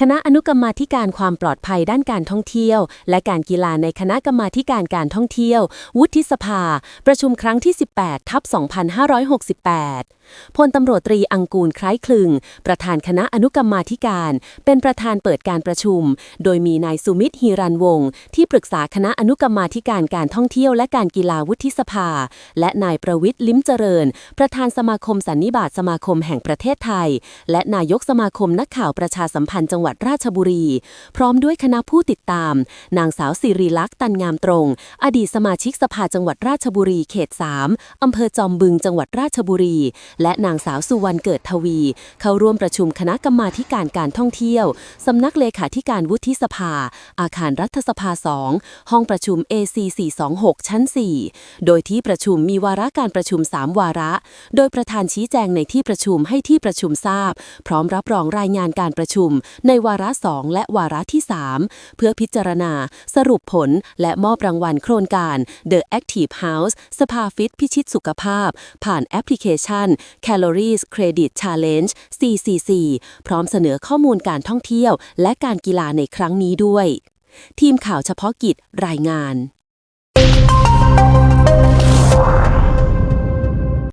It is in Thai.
คณะอนุกรรมาธิการความปลอดภัยด้านการท่องเที่ยว และการกีฬาในคณะกรรมาธิการการท่องเที่ยว วุฒิสภา ประชุมครั้งที่ 18ทับ2568 พลตำรวจตรีอังกูลคล้ายคลึง ประธานคณะอนุกรรมาธิการ เป็นประธานเปิดการประชุม โดยมีนายสุมิตรฮีรันวงศ์ที่ปรึกษาคณะอนุกรรมาธิการการท่องเที่ยวและการกีฬาวุฒิสภา และนายประวิทย์ลิ้มเจริญ ประธานสมาคมสันนิบาตสมาคมแห่งประเทศไทย และนายกสมาคมนักข่าวประชาสัมพันธ์จังงหวัดราชบุรี พร้อมด้วยคณะผู้ติดตาม นางสาวสิริลักษณ์ตันงามตรง อดีตสมาชิกสภาจังหวัดราชบุรีเขต 3 อำเภอจอมบึงจังหวัดราชบุรี และนางสาวสุวรรณเกิดทวี เข้าร่วมประชุมคณะกรรมาธิการการท่องเที่ยว สำนักเลขาธิการวุฒิสภา อาคารรัฐสภา 2 ห้องประชุม AC 426 ชั้น 4 โดยที่ประชุมมีวาระการประชุม 3 วาระ โดยประธานชี้แจงในที่ประชุมให้ที่ประชุมทราบ พร้อมรับรองรายงานการประชุมในในวาระสองและวาระที่ 3 เพื่อพิจารณา สรุปผลและมอบรางวัลโครงการ The Active House สภาฟิตพิชิตสุขภาพ ผ่านแอปพลิเคชัน Calories Credit Challenge CCC พร้อมเสนอข้อมูลการท่องเที่ยว และการกีฬาในครั้งนี้ด้วย ทีมข่าวเฉพาะกิจรายงาน